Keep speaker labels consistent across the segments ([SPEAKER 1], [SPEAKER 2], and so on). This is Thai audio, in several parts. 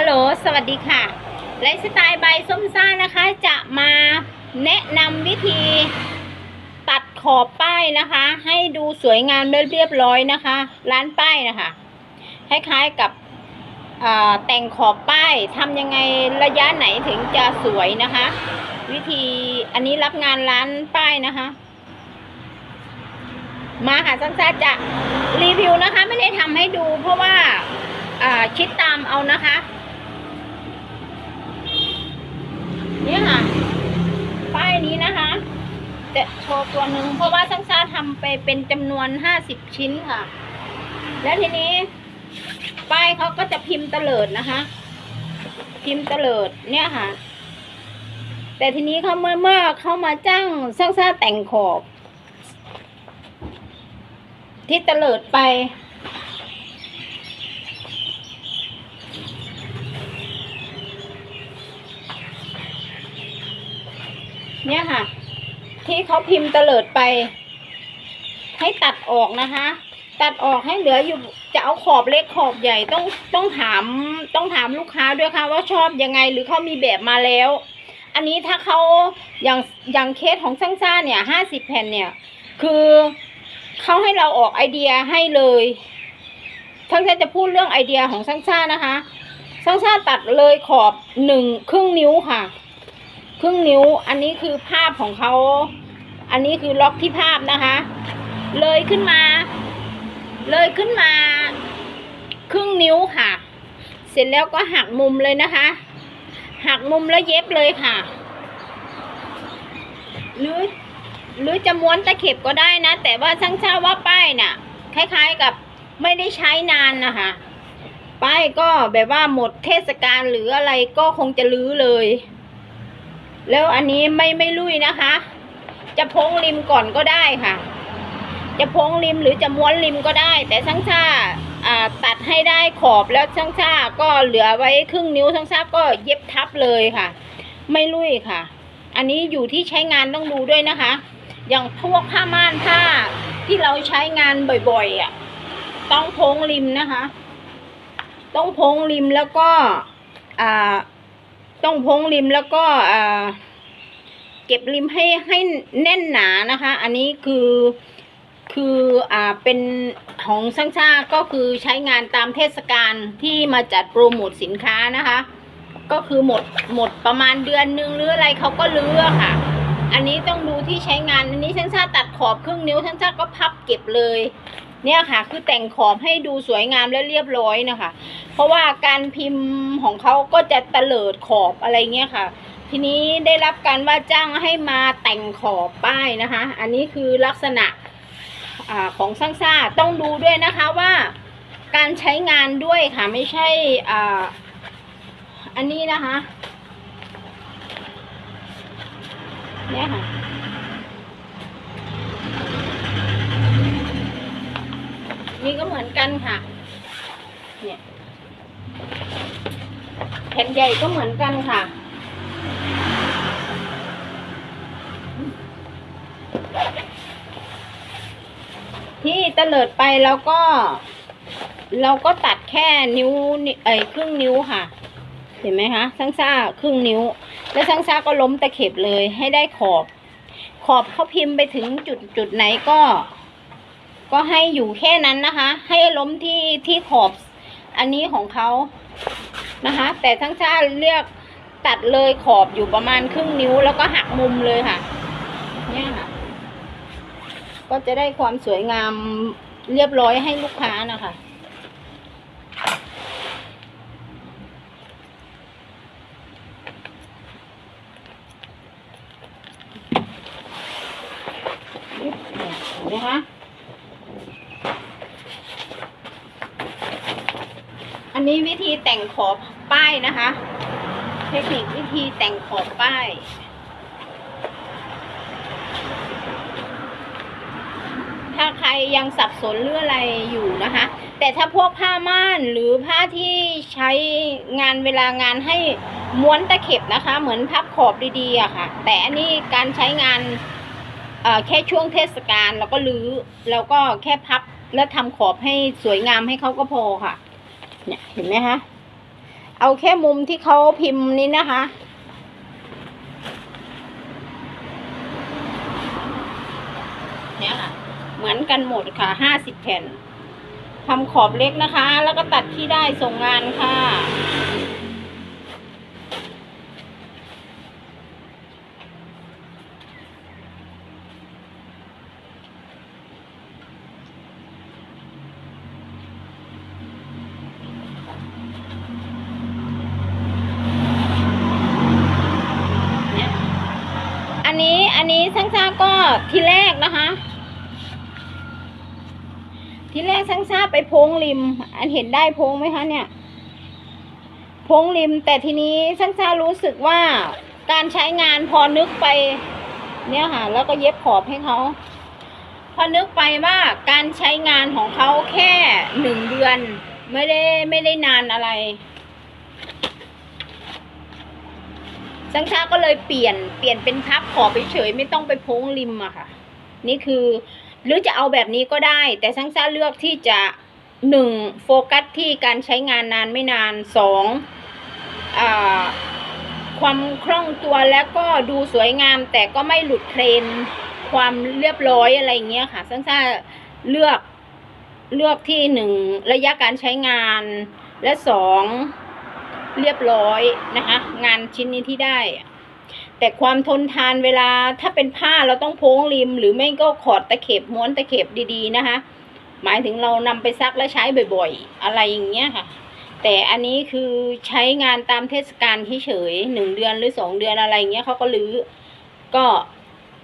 [SPEAKER 1] ฮัลโหล สวัสดีค่ะ ไลฟ์สไตล์ใบส้มซ่านะคะ จะมาแนะนำวิธีตัดขอบป้ายนะคะ ให้ดูสวยงามเรียบร้อยนะคะ ร้านป้ายนะคะคล้ายๆกับแต่งขอบป้ายทำยังไงระยะไหนถึงจะสวยนะคะ วิธีอันนี้รับงานร้านป้ายนะคะ มาค่ะสั้นๆจะรีวิวนะคะ ไม่ได้ทำให้ดูเพราะว่าอ่าคิดตามเอานะคะ เนี่ยค่ะ ป้ายนี้นะคะ จะโชว์ตัวหนึ่งเพราะว่าซังซ่าทำไปเป็นจำนวนห้าสิบชิ้นค่ะ แล้วทีนี้ ป้ายเขาก็จะพิมพ์เตลิดนะคะ พิมพ์เตลิดเนี่ยค่ะ แต่ทีนี้เขาเมื่อเมื่อเขามาจ้างซังซ่าแต่งขอบ ที่เตลิดไป เนี่ยค่ะ ที่เขาพิมพ์เตลิดไป ให้ตัดออกนะคะ ตัดออกให้เหลืออยู่จะเอาขอบเล็กขอบใหญ่ต้องต้องถามต้องถามลูกค้าด้วยค่ะ ว่าชอบยังไงหรือเขามีแบบมาแล้ว อันนี้ถ้าเขาอย่างอย่างเคสของซังซ่าเนี่ยห้าสิบแผ่นเนี่ย คือเขาให้เราออกไอเดียให้เลยซังซ่าจะพูดเรื่องไอเดียของซังซ่านะคะซังซ่าตัดเลยขอบหนึ่งครึ่งนิ้วค่ะ ครึ่งนิ้ว อันนี้คือภาพของเขา อันนี้คือล็อกที่ภาพนะคะ เลยขึ้นมา เลยขึ้นมา ครึ่งนิ้วค่ะ เสร็จแล้วก็หักมุมเลยนะคะ หักมุมแล้วเย็บเลยค่ะ หรือ หรือจะม้วนตะเข็บก็ได้นะ แต่ว่าช่างเช่าว่าป้ายน่ะ คล้ายๆกับไม่ได้ใช้นานนะคะ ป้ายก็แบบว่าหมดเทศกาลหรืออะไรก็คงจะลื้อเลย แล้วอันนี้ไม่ไม่ลุยนะคะ จะพงริมก่อนก็ได้ค่ะ จะพงริมหรือจะม้วนริมก็ได้ แต่ช่างชาตัดให้ได้ขอบแล้วช่างชาก็เหลือไว้ครึ่งนิ้วช่างชาก็เย็บทับเลยค่ะ ไม่ลุยค่ะ อันนี้อยู่ที่ใช้งานต้องดูด้วยนะคะ อย่างพวกผ้าม่านผ้าที่เราใช้งานบ่อยๆอะต้องพงริมนะคะ ต้องพงริมแล้วก็อ่า ต้องพงริมแล้วก็เก็บริมให้ให้แน่นหนานะคะ อันนี้คือคืออ่าเป็นของช่างชาก็คือใช้งานตามเทศกาลที่มาจัดโปรโมทสินค้านะคะ ก็คือหมดหมดประมาณเดือนนึงหรืออะไรเขาก็เลืออะค่ะ อันนี้ต้องดูที่ใช้งานอันนี้ช่างชาตัดขอบครึ่งนิ้วช่างชาก็พับเก็บเลย เนี่ยค่ะ คือแต่งขอบให้ดูสวยงามและเรียบร้อยนะคะ เพราะว่าการพิมพ์ของเขาก็จะเตลิดขอบอะไรเงี้ยค่ะ ทีนี้ได้รับการว่าจ้างให้มาแต่งขอบป้ายนะคะ อันนี้คือลักษณะอของสร้างซ่าต้องดูด้วยนะคะว่าการใช้งานด้วยค่ะไม่ใช่อ่าอันนี้นะคะเนี่ยค่ะ นี่ก็เหมือนกันค่ะ เนี่ยแผ่นใหญ่ก็เหมือนกันค่ะ ที่เลิดไปแล้วก็ เราก็ตัดแค่นิ้วเอ้ยครึ่งนิ้วค่ะ เห็นไหมคะซังซ่าครึ่งนิ้ว แล้วซังซ่าก็ล้มตะเข็บเลยให้ได้ขอบ ขอบเขาพิมพ์ไปถึงจุดจุดไหนก็ ก็ให้อยู่แค่นั้นนะคะ ให้ล้มที่ที่ขอบอันนี้ของเขานะคะ แต่ทั้งชาเรียกตัดเลยขอบอยู่ประมาณครึ่งนิ้วแล้วก็หักมุมเลยค่ะ เนี่ยค่ะ ก็จะได้ความสวยงามเรียบร้อยให้ลูกค้านะคะเห็นะคะ อันนี้วิธีแต่งขอบป้ายนะคะ เทคนิควิธีแต่งขอบป้ายถ้าใครยังสับสนเรื่องอะไรอยู่นะคะ แต่ถ้าพวกผ้าม่านหรือผ้าที่ใช้งานเวลางานให้ม้วนตะเข็บนะคะ เหมือนพับขอบดีๆอะค่ะ แต่อันนี้การใช้งานแค่ช่วงเทศกาลแล้วก็รื้อแล้วก็แค่พับแล้วทำขอบให้สวยงามให้เขาก็พอค่ะ เนี่ยเห็นไหมคะเอาแค่มุมที่เขาพิมพ์นี้นะคะ เนี่ยค่ะ เหมือนกันหมดค่ะห้าสิบแผ่นทำขอบเล็กนะคะ แล้วก็ตัดที่ได้ส่งงานค่ะ เนี่ยอันนี้อันนี้ช่างชาก็ ทีแรกนะคะ ทีแรกช่างชาไปโพงริม อันเห็นได้โพงไหมคะเนี่ยโพงริม แต่ทีนี้ช่างชารู้สึกว่าการใช้งานพอนึกไป เนี่ยค่ะ แล้วก็เย็บขอบให้เขาพอนึกไปว่าการใช้งานของเขาแค่หนึ่งเดือน ไม่ได้ไม่ได้นานอะไร ช่างชาก็เลยเปลี่ยนเปลี่ยนเป็นพับขอบเฉยๆไม่ต้องไปโพ้งริมอะค่ะ นี่คือหรือจะเอาแบบนี้ก็ได้ แต่ช่างชาเลือกที่จะหนึ่งโฟกัสที่การใช้งานนานไม่นานสองอความคล่องตัวแล้วก็ดูสวยงาม แต่ก็ไม่หลุดเทรนความเรียบร้อยอะไรอย่างเงี้ยค่ะช่างชาเลือกเลือกที่หนึ่งระยะการใช้งานและสอง เรียบร้อยนะคะ งานชิ้นนี้ที่ได้ แต่ความทนทานเวลาถ้าเป็นผ้าเราต้องโพ้งริม หรือไม่ก็ขอดตะเข็บม้วนตะเข็บดีๆนะคะ หมายถึงเรานำไปซักและใช้บ่อยๆ อะไรอย่างเงี้ยค่ะ แต่อันนี้คือใช้งานตามเทศกาลเฉยๆหนึ่งเดือนหรือสองเดือนอะไรเงี้ยเขาก็รื้อก็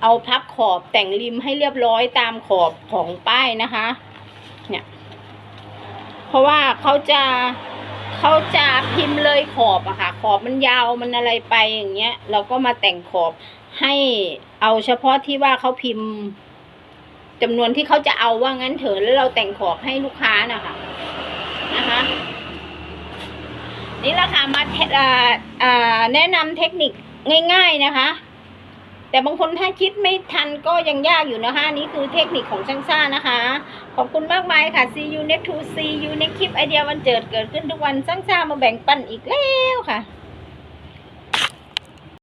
[SPEAKER 1] เอาพับขอบแต่งริมให้เรียบร้อยตามขอบของป้ายนะคะ เนี่ย เพราะว่าเขาจะ เขาจะพิมพ์เลยขอบอะค่ะ ขอบมันยาวมันอะไรไปอย่างเงี้ย เราก็มาแต่งขอบให้เอาเฉพาะที่ว่าเขาพิมพ์จำนวนที่เขาจะเอาว่างั้นเถอะแล้วเราแต่งขอบให้ลูกค้านะคะนะคะ นี่แหละค่ะมาเทอ่าอ่าแนะนำเทคนิคง่าย ๆนะคะ แต่บางคนถ้าคิดไม่ทันก็ยังยากอยู่นะคะนี่คือเทคนิคของช่างซ่านะคะ ขอบคุณมากมายค่ะ see you next to see you next คลิปไอเดียวันเจิดเกิดขึ้นทุกวันช่างซ่ามาแบ่งปันอีกแล้วค่ะ